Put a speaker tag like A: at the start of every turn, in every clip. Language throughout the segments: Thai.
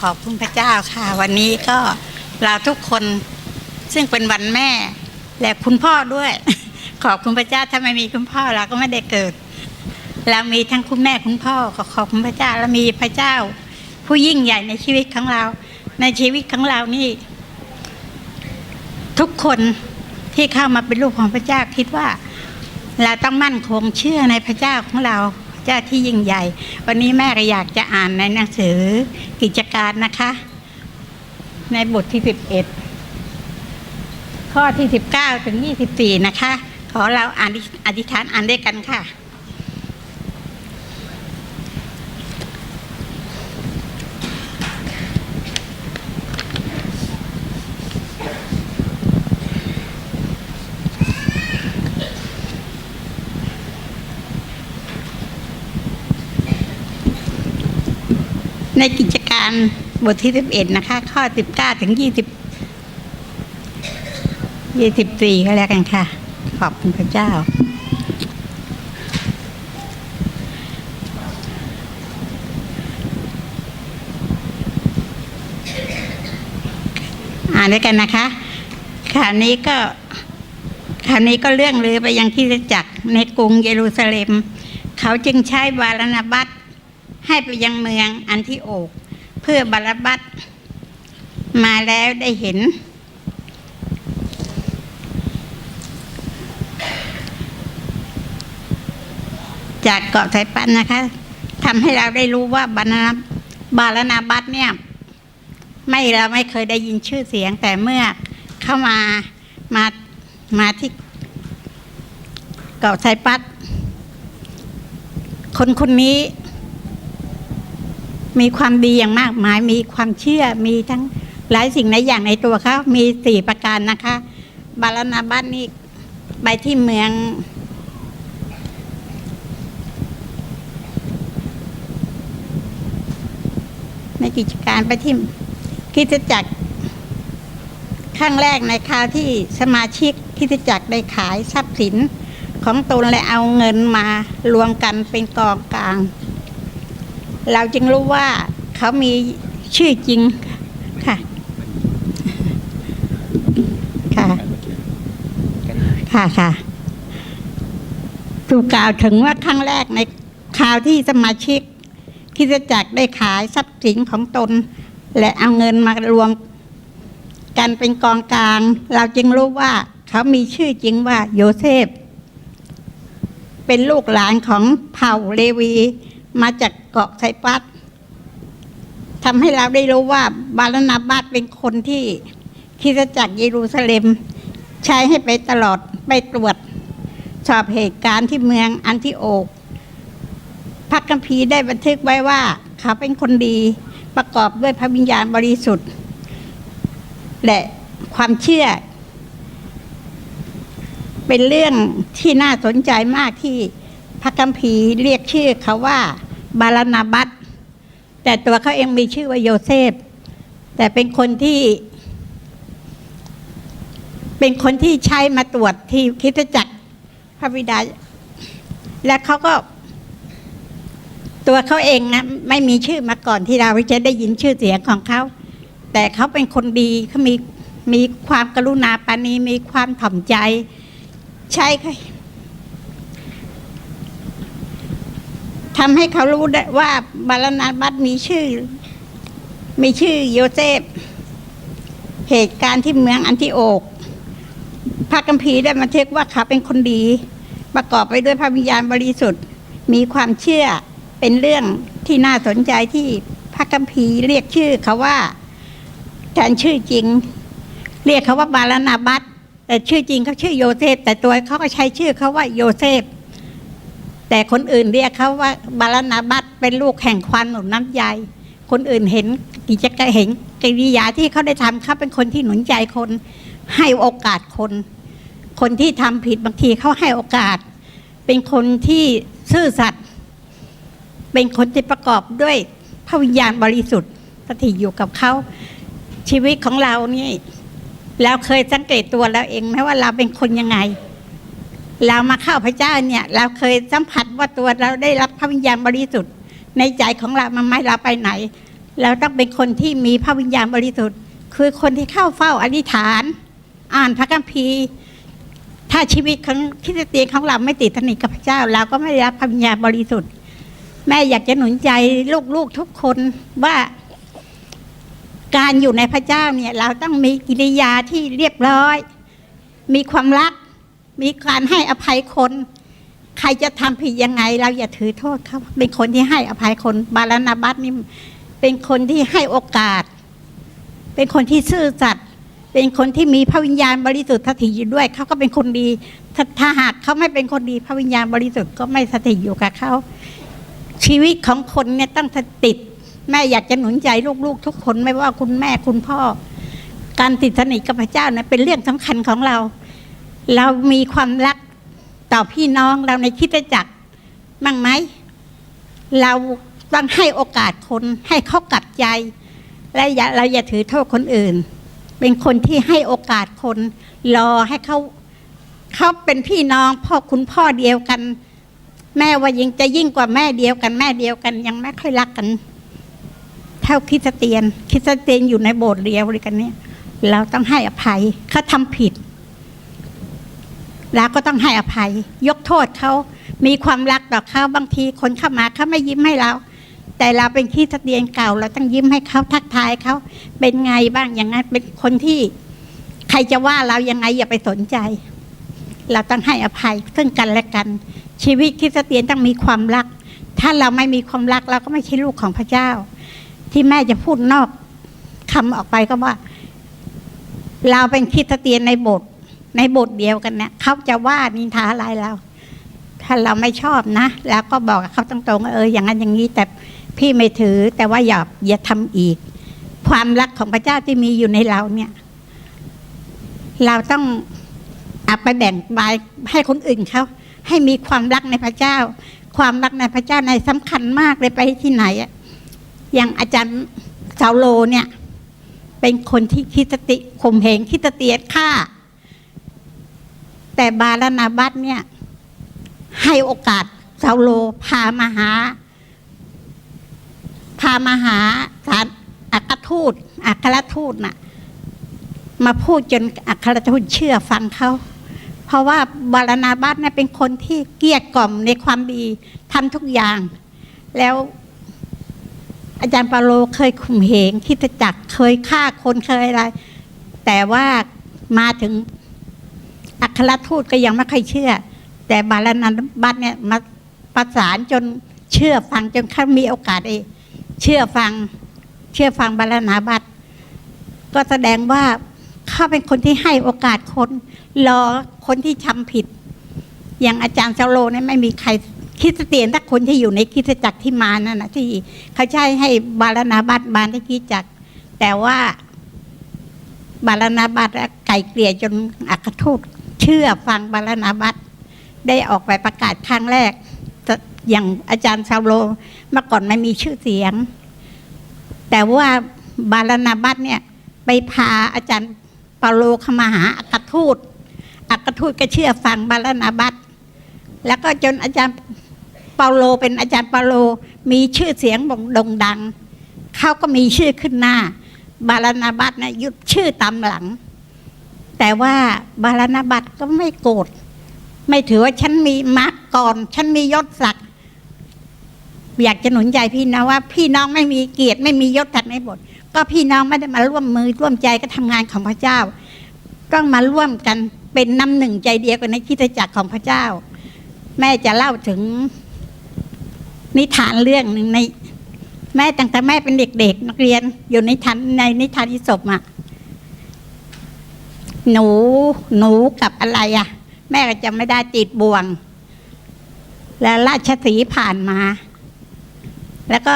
A: ขอบคุณพระเจ้าค่ะ วันนี้ก็เราทุกคนซึ่งเป็นวันแม่ และคุณพ่อด้วย ขอบคุณพระเจ้าถ้าไม่มีคุณพ่อเราก็ไม่ได้เกิด เรามีทั้งคุณแม่คุณพ่อก็ขอบคุณพระเจ้าแล้วมีพระเจ้า ผู้ยิ่งใหญ่ในชีวิตของเรา ในชีวิตของเรานี่ ทุกคนที่เข้ามาเป็นลูกของพระเจ้าคิดว่า เราต้องมั่นคงเชื่อในพระเจ้าของเรา เจ้าที่ยิ่งใหญ่ วันนี้แม่ก็อยากจะอ่านในหนังสือกิจการนะคะ ในบทที่สิบเอ็ดข้อที่สิบเก้าถึงยี่สิบสี่นะคะ ขอเราอ่านอธิษฐานอ่านด้วยกันค่ะ ในกิจการบทที่สิบเอ็ดนะคะ ข้อสิบเก้าถึงยี่สิบยี่สิบสี่ก็แล้วกันค่ะ ขอบคุณพระเจ้า อ่านด้วยกันนะคะข่าวนี้ก็ข่าวนี้ก็เรื่องเลือไปยังที่จักรในกรุงเยรูซาเล็ม เขาจึงใช้บาลนาบัต ให้ไปยังเมืองอันที่โอกเพื่อบาลบัตมาแล้วได้เห็น จากเกาะไทปันนะคะทำให้เราได้รู้ว่าบาลนาบาลนาบัตเนี่ย ไม่เราไม่เคยได้ยินชื่อเสียงแต่เมื่อเข้ามามามาที่เกาะไทปัสคนคนนี้ มีความดีอย่างมากมาย มีความเชื่อมีทั้งหลายสิ่งหลายอย่างในตัวเขามีสี่ประการนะคะ บาลนาบัตนี่ไปที่เมือง ในกิจการไปที่คริสตจักรครั้งแรกในคราวที่สมาชิกคริสตจักรได้ขายทรัพย์สินของตนและเอาเงินมารวมกันเป็นกองกลาง เราจึงรู้ว่าเขามีชื่อจริงค่ะ ค่ะ ค่ะค่ะถูกกล่าวถึงว่าครั้งแรกในคราวที่สมาชิกคริสตจักรได้ขายทรัพย์สินของตน และเอาเงินมารวมกันเป็นกองกลาง เราจึงรู้ว่าเขามีชื่อจริงว่าโยเซฟ เป็นลูกหลานของเผ่าเลวี มาจากเกาะไซปัสทำให้เราได้รู้ว่าบาลนาบัสเป็นคนที่คริสตจักรเยรูซาเล็ม ใช้ให้ไปตลอดไปตรวจ สอบเหตุการณ์ที่เมืองอันทิโอกพระคัมภีร์ได้บันทึกไว้ว่าเขาเป็นคนดีประกอบด้วยพระวิญญาณบริสุทธิ์ และความเชื่อ เป็นเรื่องที่น่าสนใจมากที่พระคัมภีร์เรียกชื่อเขาว่า บาลนาบัตแต่ตัวเขาเองมีชื่อว่าโยเซฟ แต่เป็นคนที่ เป็นคนที่ใช้มาตรวจที่คริสตจักรพระบิดา และเขาก็ ตัวเขาเองนะไม่มีชื่อมาก่อนที่เราจะได้ยินชื่อเสียงของเขา แต่เขาเป็นคนดีเขามีมีความกรุณาปานีมีความถ่อมใจ ใช่ค่ะ ทำให้เขารู้ว่าบาลนาบัตมีชื่อ มีชื่อโยเซฟ เหตุการณ์ที่เมืองอันทิโอกพระกัมภีได้บันทึกว่าเขาเป็นคนดี ประกอบไปด้วยพระวิญญาณบริสุทธิ์ มีความเชื่อเป็นเรื่องที่น่าสนใจที่พระกัมภีเรียกชื่อเขาว่าแทนชื่อจริง เรียกเขาว่าบาลนาบัตแต่ชื่อจริงเขาชื่อโยเซฟ แต่ตัวเขาก็ใช้ชื่อเขาว่าโยเซฟ แต่คนอื่นเรียกเขาว่าบาลนาบัตเป็นลูกแห่งควันหนุนน้ำใจ คนอื่นเห็นกิจการเห็นกิริยาที่เขาได้ทำเขาเป็นคนที่หนุนใจคน ให้โอกาสคน คนที่ทำผิดบางทีเขาให้โอกาส เป็นคนที่ซื่อสัตย์เป็นคนที่ประกอบด้วยพระวิญญาณบริสุทธิ์สถิตอยู่กับเขาชีวิตของเรานี่เราเคยสังเกตตัวเราเองไหมว่าเราเป็นคนยังไง เรามาเข้าพระเจ้าเนี่ย เราเคยสัมผัสว่าตัวเราได้รับพระวิญญาณบริสุทธิ์ ในใจของเรามันไม่เราไปไหน เราต้องเป็นคนที่มีพระวิญญาณบริสุทธิ์ คือคนที่เข้าเฝ้าอธิษฐาน อ่านพระคัมภีร์ ถ้าชีวิตของคริสเตียนของเราไม่ติดสนิทกับพระเจ้า เราก็ไม่ได้รับพระวิญญาณบริสุทธิ์ แม่อยากจะหนุนใจลูกๆทุกคนว่าการอยู่ในพระเจ้าเนี่ยเราต้องมีกิริยาที่เรียบร้อย มีความรัก มีการให้อภัยคน ใครจะทำผิดยังไง เราอย่าถือโทษเขาเป็นคนที่ให้อภัยคน บาลานาบัตนี่เป็นคนที่ให้โอกาส เป็นคนที่ซื่อสัตย์เป็นคนที่มีพระวิญญาณบริสุทธิ์สถิตอยู่ด้วยเขาก็เป็นคนดีถ้าถ้าหากเขาไม่เป็นคนดีพระวิญญาณบริสุทธิ์ก็ไม่สถิตอยู่กับเขาชีวิตของคนเนี่ยต้องติดแม่อยากจะหนุนใจลูกๆ ทุกคนไม่ว่าคุณแม่คุณพ่อ การติดสนิทกับพระเจ้าเนี่ยเป็นเรื่องสำคัญของเรา เรามีความรักต่อพี่น้องเราในคิดจักรมั่งไหม เราต้องให้โอกาสคนให้เขากลับใจ และอย่าเราอย่าถือโทษคนอื่น เป็นคนที่ให้โอกาสคนรอให้เขาเขาเป็นพี่น้องพ่อคุณพ่อเดียวกัน แม่ว่ายังจะยิ่งกว่าแม่เดียวกันแม่เดียวกัน ยังไม่ค่อยรักกัน เท่าคริสเตียนคริสเตียนอยู่ในโบสถ์เดียวเลยกันเนี่ย เราต้องให้อภัยเขาทำผิด แล้วก็ต้องให้อภัย ยกโทษเขามีความรักต่อเขาบางทีคนเข้ามาเขาไม่ยิ้มให้เรา แต่เราเป็นคริสเตียนเก่า เราต้องยิ้มให้เขาทักทายเขาเป็นไงบ้างอย่างนั้นเป็นคนที่ใครจะว่าเรายังไงอย่าไปสนใจ เราต้องให้อภัยซึ่งกันและกัน ชีวิตคริสเตียนต้องมีความรัก ถ้าเราไม่มีความรักเราก็ไม่ใช่ลูกของพระเจ้า ที่แม่จะพูดนอกคำออกไปก็ว่า เราเป็นคริสเตียนในโบสถ์ ในบสถ์เดียวกันเนี่ยเขาจะว่านินทาอะไรเรา ถ้าเราไม่ชอบนะ แล้วก็บอกเขาตรงๆเอออย่างนั้นอย่างนี้แต่พี่ไม่ถือ แต่ว่าอย่าอย่าทำอีก ความรักของพระเจ้าที่มีอยู่ในเราเนี่ย เราต้องเอาไปแบ่งบายให้คนอื่นเขาให้มีความรักในพระเจ้า ความรักในพระเจ้าในสำคัญมากเลยไปที่ไหนอะอย่างอาจารย์เซาโลเนี่ย เป็นคนที่คิดสติข่มเหงคิดเตียดฆ่า แต่บาลนาบัตเนี่ย ให้โอกาสเซาโลพามาหา พามาหาสารอัครทูตอัครทูตน่ะ มาพูดจนอัครทูตเชื่อฟังเขาเพราะว่าบาลนาบัตเนี่ยเป็นคนที่เกียดกล่อมในความดีทำทุกอย่าง แล้วอาจารย์ปาโลเคยข่มเหงคิดจักเคยฆ่าคนเคยอะไร แต่ว่ามาถึง อัครทูตก็ยังไม่ค่อยเชื่อ แต่บาลานาบัตเนี่ยมาประสานจนเชื่อฟังจนเขามีโอกาสเองเชื่อฟังเชื่อฟังบาลานาบัตก็แสดงว่าเขาเป็นคนที่ให้โอกาสคนรอคนที่ทำผิด อย่างอาจารย์เซาโลเนี่ยไม่มีใครคริดเตียนถ้าคนที่อยู่ในคริดจักรที่มานั่นนะที่เขาใช้ให้บาลนาบัตบานที่คริดจักร แต่ว่าบาลนาบัตไก่เกลี่ยจนอัครทูต ชื่อฟังบาลนาบัตได้ออกไปประกาศครั้งแรก อย่างอาจารย์ซาโลเมื่อก่อนไม่มีชื่อเสียง แต่ว่าบาลนาบัตเนี่ยไปพาอาจารย์เปาโลเข้ามาหาอัครทูตอัครทูตก็เชื่อฟังบาลนาบัตแล้วก็จนอาจารย์เปาโลเป็นอาจารย์เปาโลมีชื่อเสียงบ่งดงดัง เขาก็มีชื่อขึ้นหน้า บาลนาบัตนะยุดชื่อตามหลัง แต่ว่าบาลนบัตก็ไม่โกรธไม่ถือว่าฉันมีมาร์กก่อน ฉันมียศศักดิ์อยากจะหนุนใจพี่น้องว่า พี่น้องไม่มีเกียรติไม่มียศศักดิ์ในบทก็พี่น้องไม่ได้มาร่วมมือร่วมใจก็ทำงานของพระเจ้า ต้องมาร่วมกันเป็นน้ำหนึ่งใจเดียวกันในคิดจักรของพระเจ้า แม่จะเล่าถึงนิทานเรื่องหนึ่งใน แม่ตั้งแต่แม่เป็นเด็กๆนักเรียนอยู่ในทันในนิทานอิศบอะ หนู หนูกับอะไรอะ แม่ก็จะไม่ได้ติดบ่วง แล้วราชสีผ่านมา แล้วก็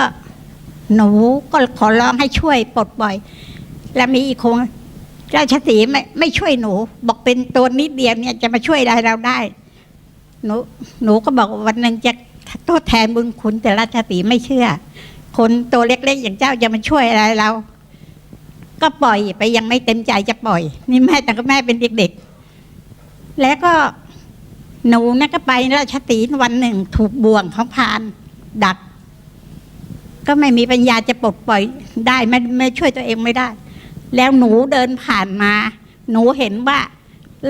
A: หนูก็ขอร้องให้ช่วยปลดปล่อย แล้วมีอีกคนราชสีไม่ไม่ช่วยหนู บอกเป็นตัวนิดเดียวเนี่ยจะมาช่วยอะไรเราได้ หนูหนูก็บอกวันหนึ่งจะโทษแทนบุญคุณแต่ราชสีไม่เชื่อ คนตัวเล็กๆอย่างเจ้าจะมาช่วยอะไรเรา ก็ปล่อยไปยังไม่เต็มใจจะปล่อย นี่แม่แต่ก็แม่เป็นเด็กๆ แล้วก็หนูนั่นก็ไปราชสีวันหนึ่ง ถูกบ่วงของพานดัก ก็ไม่มีปัญญาจะปลดปล่อยได้ไม่ไม่ช่วยตัวเองไม่ได้ แล้วหนูเดินผ่านมา หนูเห็นว่า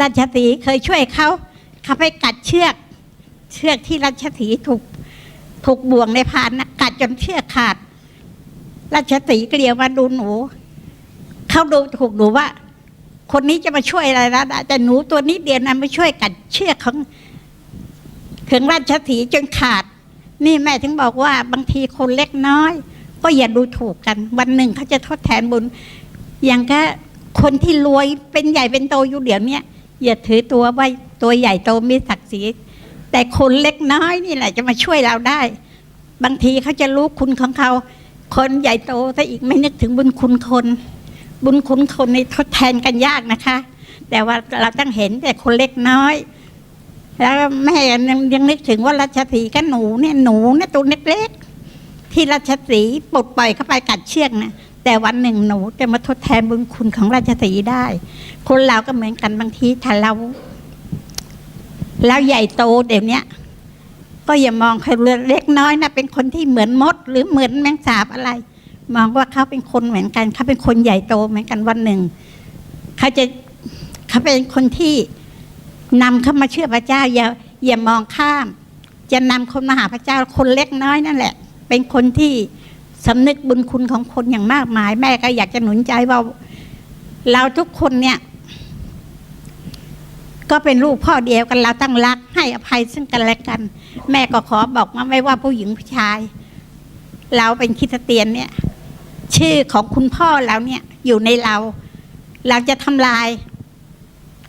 A: ราชสีเคยช่วยเขาเขาไปกัดเชือก เชือกที่ราชสีถูกถูกบ่วงในพานนะกัดจนเชือกขาด ราชสีห์ก็เดียวมาดูหนู เขาดูถูกหนูว่า คนนี้จะมาช่วยอะไรนะแต่หนูตัวนี้เดียวนะมาช่วยกัดเชือกของถึงราชสีจนขาด นี่แม่ถึงบอกว่าบางทีคนเล็กน้อย ก็อย่าดูถูกกัน วันหนึ่งเขาจะทดแทนบุญ อย่างก็คนที่รวยเป็นใหญ่เป็นโตอยู่เดี๋ยวนี้อย่าถือตัวว่าตัวใหญ่โตมีศักดิ์ศรีแต่คนเล็กน้อยนี่แหละจะมาช่วยเราได้ บางทีเขาจะรู้คุณของเขา คนใหญ่โตซะอีกไม่นึกถึงบุญคุณคน บุญคุณคนในทดแทนกันยากนะคะ แต่ว่าเราต้องเห็นแต่คนเล็กน้อย แล้วแม่ยังยังนึกถึงว่ารัชสีกับหนูเนี่ยหนูเนี่ยตัวเล็กๆที่รัชสีปลดปล่อยเข้าไปกัดเชือกนะแต่วันหนึ่งหนูจะมาทดแทนบุญคุณของราชสีได้ คนเราก็เหมือนกันบางทีถ้าเราเราใหญ่โตเดี๋ยวนี้ก็อย่ามองเขาเล็กน้อยนะเป็นคนที่เหมือนมด หรือเหมือนแมงสาบอะไร มองว่าเขาเป็นคนเหมือนกันเขาเป็นคนใหญ่โตเหมือนกันวันหนึ่งเขาจะเขาเป็นคนที่นำเข้ามาเชื่อพระเจ้าอย่าอย่ามองข้าม จะนำคนมาหาพระเจ้าคนเล็กน้อยนั่นแหละ เป็นคนที่สำนึกบุญคุณของคนอย่างมากมาย แม่ก็อยากจะหนุนใจว่า เราทุกคนเนี่ย ก็เป็นลูกพ่อเดียวกันเราตั้งรัก ให้อภัยซึ่งกันและกัน แม่ก็ขอบอกว่าไม่ว่าผู้หญิงผู้ชาย เราเป็นคริสเตียนเนี่ย ชื่อของคุณพ่อเราเนี่ยอยู่ในเรา เราจะทำลาย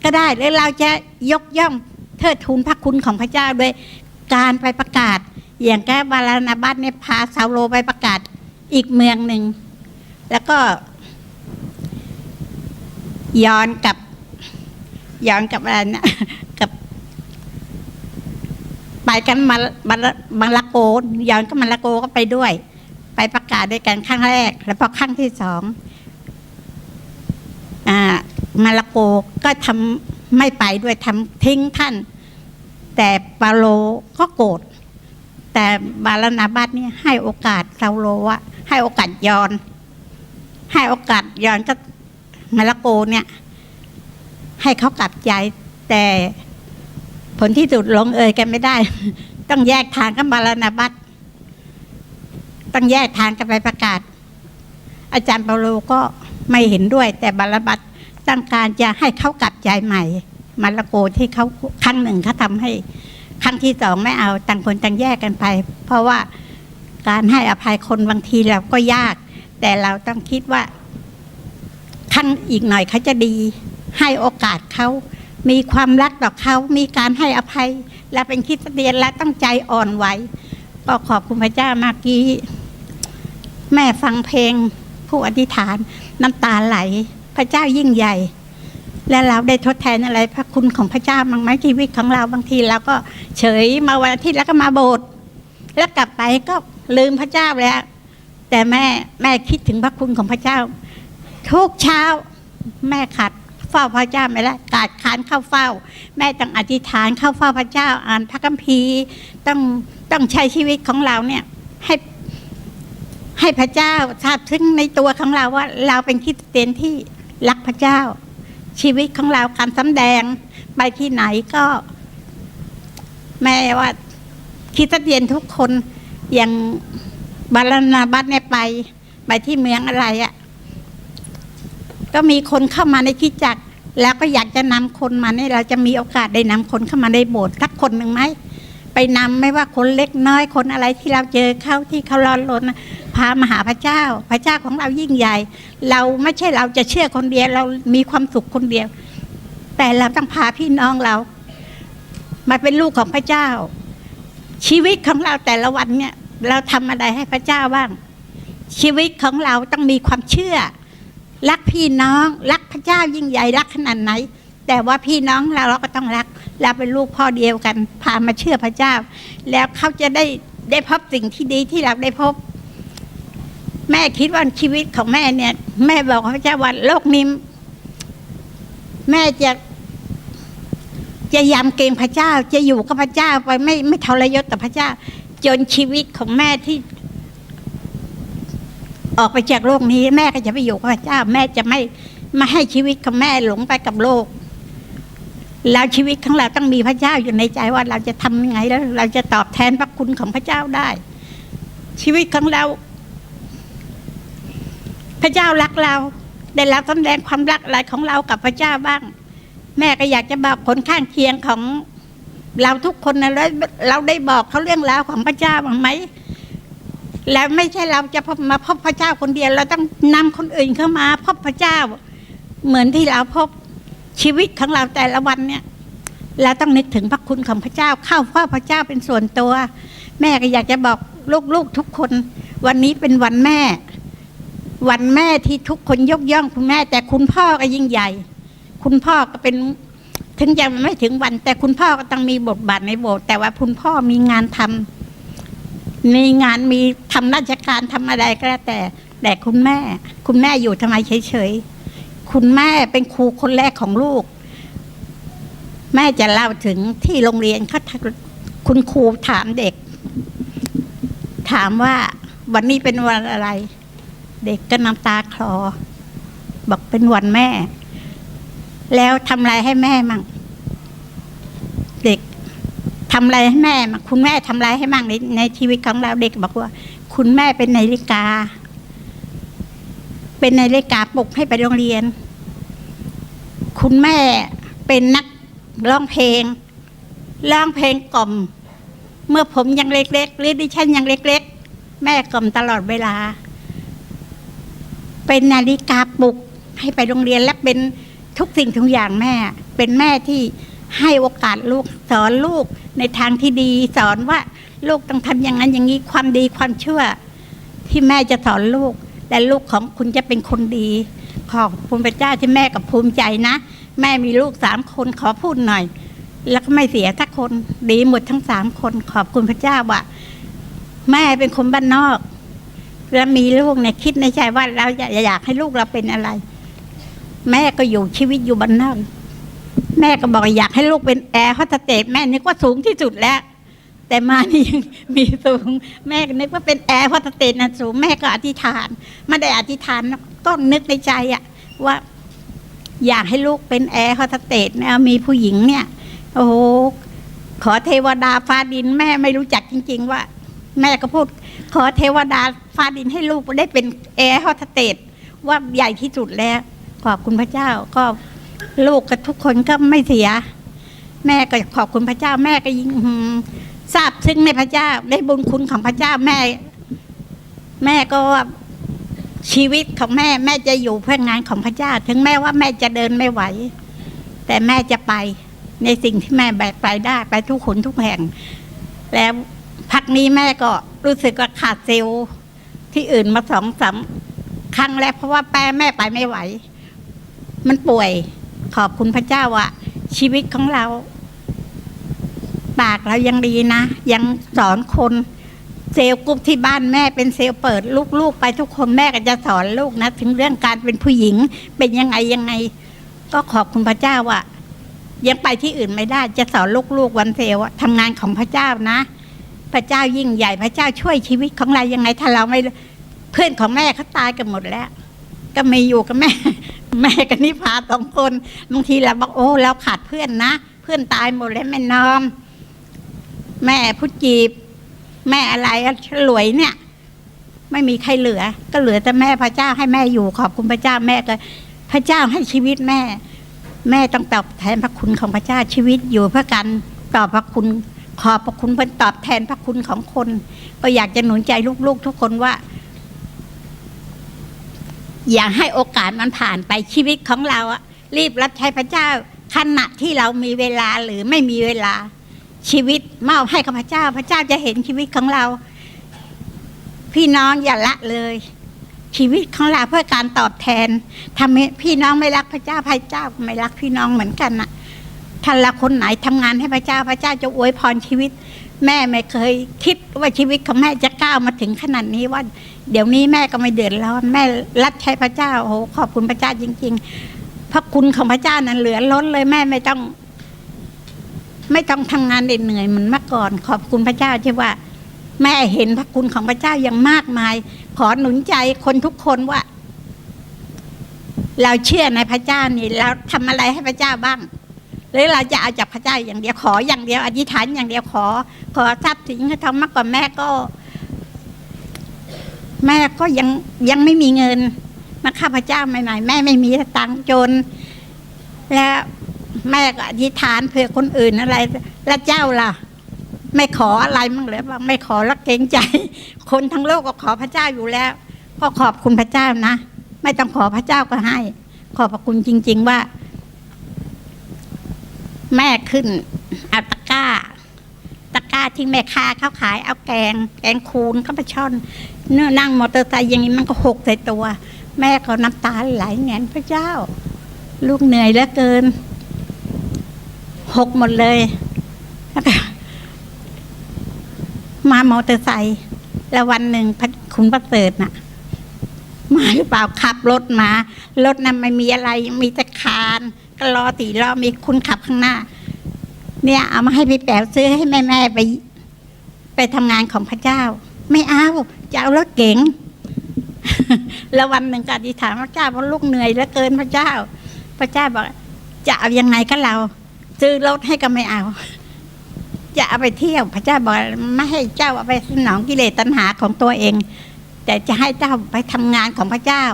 A: ก็ได้หรือเราจะยกย่องเทิดทูนพระคุณของพระเจ้าด้วยการไปประกาศ อย่างแกบาลานาบัตเนี่ยพาซาโลไปประกาศอีกเมืองหนึ่ง แล้วก็ย้อนกลับย้อนกลับอะไรนะกับ ไปกันมามามาลาโกย้อนก็มาลาโกก็ไปด้วย ไปประกาศด้วยกันครั้งแรก แล้วพอครั้งที่สองอมาลาโกก็ทำไม่ไปด้วยทำทิ้งท่าน แต่ปาโลก็โกรธแต่บาลานาบัตเนี่ยให้โอกาสเซาโลว่าให้โอกาสยอน ให้โอกาสยอนก็มาลาโกเนี่ย ให้เขากลับใจ แต่ผลที่สุดลงเอยกันไม่ได้ ต้องแยกทางกับบาลานาบัต ต้องแยกทางกันไปประกาศ อาจารย์เปาโลก็ไม่เห็นด้วย แต่บาลบัตต้องการจะให้เขากลับใจใหม่มาลาโกที่เขาครั้งหนึ่งเขาทำให้ครั้งที่สองไม่เอาต่างคนต่างแยกกันไป เพราะว่าการให้อภัยคนบางทีเราก็ยาก แต่เราต้องคิดว่าขั้นอีกหน่อยเขาจะดี ให้โอกาสเขามีความรักต่อเขามีการให้อภัย และเป็นคริสเตียนและต้องใจอ่อนไหวก็ขอบคุณพระเจ้ามื่อกี้ แม่ฟังเพลงผู้อธิษฐานน้ำตาไหล พระเจ้ายิ่งใหญ่ และเราได้ทดแทนอะไรพระคุณของพระเจ้าบ้างไหมชีวิตของเราบางทีเราก็เฉยมาวันอาทิตย์แล้วก็มาโบสถ์แล้วกลับไปก็ลืมพระเจ้าแล้ว แต่แม่แม่คิดถึงพระคุณของพระเจ้า ทุกเช้าแม่ขัดเฝ้าพระเจ้าไม่ได้กาดคานเข้าเฝ้า แม่ต้องอธิษฐานเข้าเฝ้าพระเจ้าอ่านพระคัมภีร์ต้องต้องใช้ชีวิตของเราเนี่ยให้ ให้พระเจ้าทราบถึงในตัวของเราว่าเราเป็นคริสเตียนที่รักพระเจ้า ชีวิตของเราการสำแดงไปที่ไหนก็ แม่ว่าคริสเตียนทุกคนอย่างบาลานาบัตเนี่ยไป ไปที่เมืองอะไรอะ่ะ ก็มีคนเข้ามาในคิดจัก แล้วก็อยากจะนำคนมาเนี่ยเราจะมีโอกาสได้นำคนเข้ามาในโบสถ์สักคนหนึ่งไหมไปนำไม่ว่าคนเล็กน้อยคนอะไรที่เราเจอเข้าที่เขาร้อนรนนะ พามาหาพระเจ้า พระเจ้าของเรายิ่งใหญ่ เราไม่ใช่เราจะเชื่อคนเดียว เรามีความสุขคนเดียว แต่เราต้องพาพี่น้องเรามาเป็นลูกของพระเจ้า ชีวิตของเราแต่ละวันเนี่ย เราทำอะไรให้พระเจ้าบ้าง ชีวิตของเราต้องมีความเชื่อ รักพี่น้อง รักพระเจ้ายิ่งใหญ่รักขนาดไหน แต่ว่าพี่น้องเราเราก็ต้องรักเราเป็นลูกพ่อเดียวกัน พามาเชื่อพระเจ้า แล้วเขาจะได้ได้พบสิ่งที่ดีที่เราได้พบ แม่คิดว่าชีวิตของแม่เนี่ย แม่บอกพระเจ้าว่าโลกนี้แม่จะ จะยำเกรงพระเจ้า จะอยู่กับพระเจ้าไปไม่ไม่ทรยศต่อพระเจ้า จนชีวิตของแม่ที่ ออกไปจากโลกนี้ แม่ก็จะไปอยู่กับพระเจ้า แม่จะไม่ไม่ให้ชีวิตของแม่หลงไปกับโลกแล้วชีวิตของเราต้องมีพระเจ้าอยู่ในใจว่าเราจะทำยังไงแล้ว เราจะตอบแทนพระคุณของพระเจ้าได้ ชีวิตของเรา พระเจ้ารักเรา ได้รับแสดงความรักอะไรของเรากับพระเจ้าบ้าง แม่ก็อยากจะบอกผลข้างเคียงของเราทุกคนนะแล้วเราได้บอกเขาเรื่องราวของพระเจ้าบ้างไหมแล้วไม่ใช่เราจะพบมาพบพระเจ้าคนเดียว เราต้องนำคนอื่นเข้ามาพบพระเจ้า เหมือนที่เราพบชีวิตของเราแต่ละวันเนี่ยเราต้องนึกถึงพระคุณของพระเจ้า เข้าเฝ้าพระเจ้าเป็นส่วนตัว แม่ก็อยากจะบอกลูกๆทุกคน วันนี้เป็นวันแม่ วันแม่ที่ทุกคนยกย่องคุณแม่ แต่คุณพ่อก็ยิ่งใหญ่ คุณพ่อก็เป็นถึงจะไม่ถึงวัน แต่คุณพ่อก็ต้องมีบทบาทในโบสถ์แต่ว่าคุณพ่อมีงานทำมีงานมีทำราชการทำอะไรก็แล้วแต่ แต่คุณแม่ คุณแม่อยู่ทำไมเฉยๆคุณแม่เป็นครูคนแรกของลูก แม่จะเล่าถึงที่โรงเรียนเขาคุณครูถามเด็ก ถามว่าวันนี้เป็นวันอะไร เด็กก็น้ำตาคลอ บอกเป็นวันแม่ แล้วทำอะไรให้แม่มั่งเด็กทำอะไรให้แม่มั่งคุณแม่ทำอะไรให้มั่งในในชีวิตของเราเด็กบอกว่า คุณแม่เป็นนาฬิกา เป็นนาฬิกาปลุกให้ไปโรงเรียน คุณแม่เป็นนักร้องเพลงร้องเพลงกล่อม เมื่อผมยังเล็กๆหรือดิฉันยังเล็ก ๆ แม่กล่อมตลอดเวลา เป็นนาฬิกาปลุกให้ไปโรงเรียนและเป็นทุกสิ่งทุกอย่างแม่ เป็นแม่ที่ให้โอกาสลูกสอนลูกในทางที่ดี สอนว่าลูกต้องทำอย่างนั้นอย่างนี้ความดีความเชื่อ ที่แม่จะสอนลูก และลูกของคุณจะเป็นคนดี ขอบคุณพระเจ้าที่แม่กับภูมิใจนะ แม่มีลูกสามคนขอพูดหน่อย แล้วก็ไม่เสียสักคนดีหมดทั้งสามคนขอบคุณพระเจ้าว่าแม่เป็นคนบ้านนอก แล้วมีลูกเนี่ยคิดในใจว่าเราอยากอยากให้ลูกเราเป็นอะไร แม่ก็อยู่ชีวิตอยู่บ้านนอกแม่ก็บอกอยากให้ลูกเป็นแอร์โฮสเตสแม่นึกว่าสูงที่สุดแล้ว แต่มานี่ยังมีสูง แม่ก็นึกว่าเป็นแอร์โฮสเตสนะสูงแม่ก็อธิษฐานไม่ได้อธิษฐานก็นึกในใจอะว่า อยากให้ลูกเป็นแอร์โฮสเตสนะมีผู้หญิงเนี่ย โอ้โหขอเทวดาฟ้าดินแม่ไม่รู้จักจริง ๆ ว่า แม่ก็พูด ขอเทวดาฟ้าดินให้ลูกได้เป็นแอร์โฮสเตสว่าใหญ่ที่สุดแล้ว ขอบคุณพระเจ้าก็ลูกกับทุกคนก็ไม่เสีย แม่ก็ขอบคุณพระเจ้า แม่ก็ยิ่งทราบซึ้งในพระเจ้าได้บุญคุณของพระเจ้าแม่ แม่ก็ชีวิตของแม่ แม่จะอยู่เพื่องานของพระเจ้า ถึงแม้ว่าแม่จะเดินไม่ไหว แต่แม่จะไปในสิ่งที่แม่แบกไปได้ ไปทุกขนทุกแห่ง แล้ว พักนี้แม่ก็รู้สึกว่าขาดเซลล์ที่อื่นมาสองสามครั้งแล้วเพราะว่าแป้แม่ไปไม่ไหว มันป่วยขอบคุณพระเจ้าว่าชีวิตของเรา ปากเรายังดีนะ ยังสอนคนเซลล์กรุ๊ปที่บ้านแม่เป็นเซลล์เปิด ลูกๆ ไปทุกคนแม่ก็จะสอนลูกนะ ถึงเรื่องการเป็นผู้หญิง เป็นยังไงยังไง ก็ขอบคุณพระเจ้าว่ายังไปที่อื่นไม่ได้ จะสอนลูกๆวันเซลล์ว่าทำงานของพระเจ้านะ พระเจ้ายิ่งใหญ่พระเจ้าช่วยชีวิตของเรายังไงถ้าเราไม่เพื่อนของแม่เขาตายกันหมดแล้ว ก็ไม่อยู่กับแม่ แม่กับนิพาสองคนบางทีเราบอกโอ้เราขาดเพื่อนนะ เพื่อนตายหมดแล้วแม่นอม แม่พุจีบ แม่อะไรฉลวยเนี่ย ไม่มีใครเหลือ ก็เหลือแต่แม่พระเจ้าให้แม่อยู่ขอบคุณพระเจ้าแม่ก็พระเจ้าให้ชีวิตแม่ แม่ต้องตอบแทนพระคุณของพระเจ้าชีวิตอยู่เพื่อการตอบพระคุณ ขอบพระคุณเพื่อตอบแทนพระคุณของคน ก็อยากจะหนุนใจลูกๆ ทุกคนว่า อย่าให้โอกาสมันผ่านไปชีวิตของเราอะรีบรับใช้พระเจ้าขณะที่เรามีเวลาหรือไม่มีเวลาชีวิตมอบให้กับพระเจ้า พระเจ้าจะเห็นชีวิตของเรา พี่น้องอย่าละเลย ชีวิตของเราเพื่อการตอบแทนทำให้พี่น้องไม่รักพระเจ้าพระเจ้าไม่รักพี่น้องเหมือนกันน่ะ ถ้าเราคนไหนทำงานให้พระเจ้าพระเจ้าจะอวยพรชีวิต แม่ไม่เคยคิดว่าชีวิตของแม่จะก้าวมาถึงขนาดนี้ว่า เดี๋ยวนี้แม่ก็ไม่เดือดร้อนแม่รับใช้พระเจ้าโอ้โหขอบคุณพระเจ้าจริง ๆ พระคุณของพระเจ้านั้นเหลือล้นเลยแม่ไม่ต้อง ไม่ต้องทำงานเหนื่อยเหมือนเมื่อก่อน ขอบคุณพระเจ้าที่ว่า แม่เห็นพระคุณของพระเจ้าอย่างมากมาย ขอหนุนใจคนทุกคนว่า เราเชื่อในพระเจ้านี่เราทำอะไรให้พระเจ้าบ้าง หรือเราจะเอาจากพระเจ้าอย่างเดียวขออย่างเดียวอธิษฐานอย่างเดียวขอ ขอทรัพย์สินให้ทำมากกว่าแม่ก็ แม่ก็ยังยังไม่มีเงินมาข้าพเจ้าใหม่ๆแม่ไม่มีตังค์จน แล้วแม่ก็อธิษฐานเผื่อคนอื่นอะไร แล้วเจ้าล่ะ ไม่ขออะไรมั่งเลยว่าไม่ขอล้วเกรงใจ คนทั้งโลกก็ขอพระเจ้าอยู่แล้ว ก็ขอบคุณพระเจ้านะ ไม่ต้องขอพระเจ้าก็ให้ ขอบพระคุณจริง ๆ ว่า แม่ขึ้นเอาตะกร้า ตะกร้าที่แม่ค้าเขาขายเอาแกง แกงคูนก็ไปช่อนเนื้อนั่งมอเตอร์ไซค์อย่างนี้มันก็หกใส่ตัว แม่ก็น้ำตาไหลแงนพระเจ้า ลูกเหนื่อยเหลือเกินหกหมดเลยมามอเตอร์ไซค์แล้ววันหนึ่งคุณประเสริฐน่ะมาหรือเปล่าขับรถมารถนั้นไม่มีอะไรมีแต่คาน็รอตีรอมีคุณขับข้างหน้า เนี่ยเอามาให้พี่แป๋วซื้อให้แม่แม่ไป ไปทำงานของพระเจ้า ไม่เอาจะเอารถเก๋งแล้ววันหนึ่งก็อธิษฐานพระเจ้าว่าลูกเหนื่อยเหลือเกินพระเจ้า พระเจ้าบอกจะเอายังไงก็เรา ซื้อรถให้ก็ไม่เอา จะเอาไปเที่ยว พระเจ้าบอกไม่ให้เจ้าเอาไปสนองกิเลสตัณหาของตัวเอง แต่จะให้เจ้าไปทำงานของพระเจ้า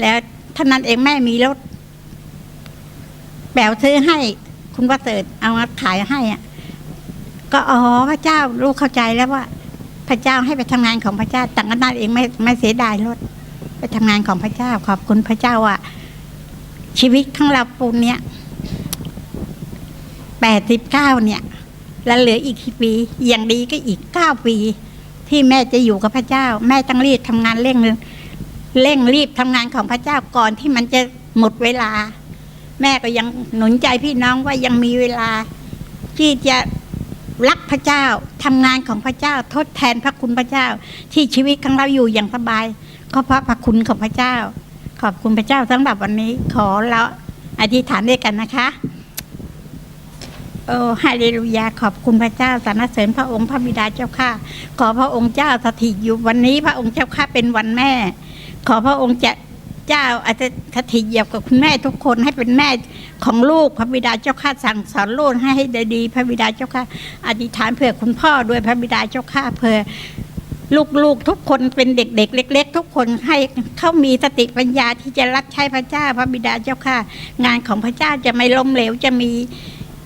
A: แล้วท่านั้นเองแม่มีรถ แปลวซื้อให้ คุณประเสริฐเอามาขายให้อะก็อ๋อพระเจ้าลูกเข้าใจแล้วว่า พระเจ้าให้ไปทำงานของพระเจ้าต่างกันนั่นเองไม่ไม่เสียดายรถ ไปทำงานของพระเจ้า ขอบคุณพระเจ้าอะชีวิตของเราปูนเนี้ยแปดสิบเก้าเนี่ย แล้วเหลืออีกกี่ปี อย่างดีก็อีกเก้าปี ที่แม่จะอยู่กับพระเจ้า แม่ต้องรีบทำงานเร่งเร่งรีบทำงานของพระเจ้าก่อนที่มันจะหมดเวลา แม่ก็ยังหนุนใจพี่น้องว่ายังมีเวลา ที่จะรักพระเจ้าทำงานของพระเจ้า ทดแทนพระคุณพระเจ้า ที่ชีวิตของเราอยู่อย่างสบายก็เพราะพระคุณของพระเจ้า ขอบคุณพระเจ้าสำหรับวันนี้ ขอเราอธิษฐานด้วยกันนะคะโอ้ฮาเลลูยาขอบคุณพระเจ้าสรรเสริญพระองค์พระบิดาเจ้าข้าขอพระองค์เจ้าสถิตอยู่วันนี้พระองค์เจ้าข้าเป็นวันแม่ ขอพระองค์จะ เจ้าอาจจะสถิเหยียบกับคุณแม่ทุกคนให้เป็นแม่ของลูกพระบิดาเจ้าข้าสั่งสอนลูกให้ให้ได้ดี พระบิดาเจ้าข้าอธิษฐานเผื่อคุณพ่อด้วยพระบิดาเจ้าข้าเผื่อลูกๆทุกคนเป็นเด็ก ๆ เล็ก ๆ ทุกคนให้เขามีสติปัญญาที่จะรับใช้พระเจ้า พระบิดาเจ้าข้างานของพระเจ้าจะไม่ล้มเหลวจะมี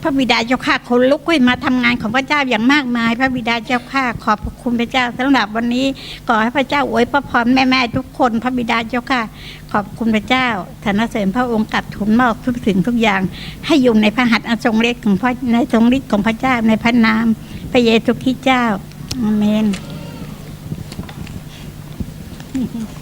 A: พระบิดาเจ้าข้าคนลุกขึ้นมาทำงานของพระเจ้าอย่างมากมาย พระบิดาเจ้าข้าขอบพระคุณพระเจ้าสำหรับวันนี้ขอให้พระเจ้าอวยพระพรแม่ๆทุกคน พระบิดาเจ้าข้าขอบคุณพระเจ้าสรรเสริญพระองค์กับทุนมอบทุกสิ่งทุกอย่าง ให้อยู่ในพระหัตถ์อันทรงฤทธิ์ของพระในทรงฤทธิ์ของพระเจ้าในพระนามพระเยซูคริสต์เจ้าอาเมนสวัสดีค่ะ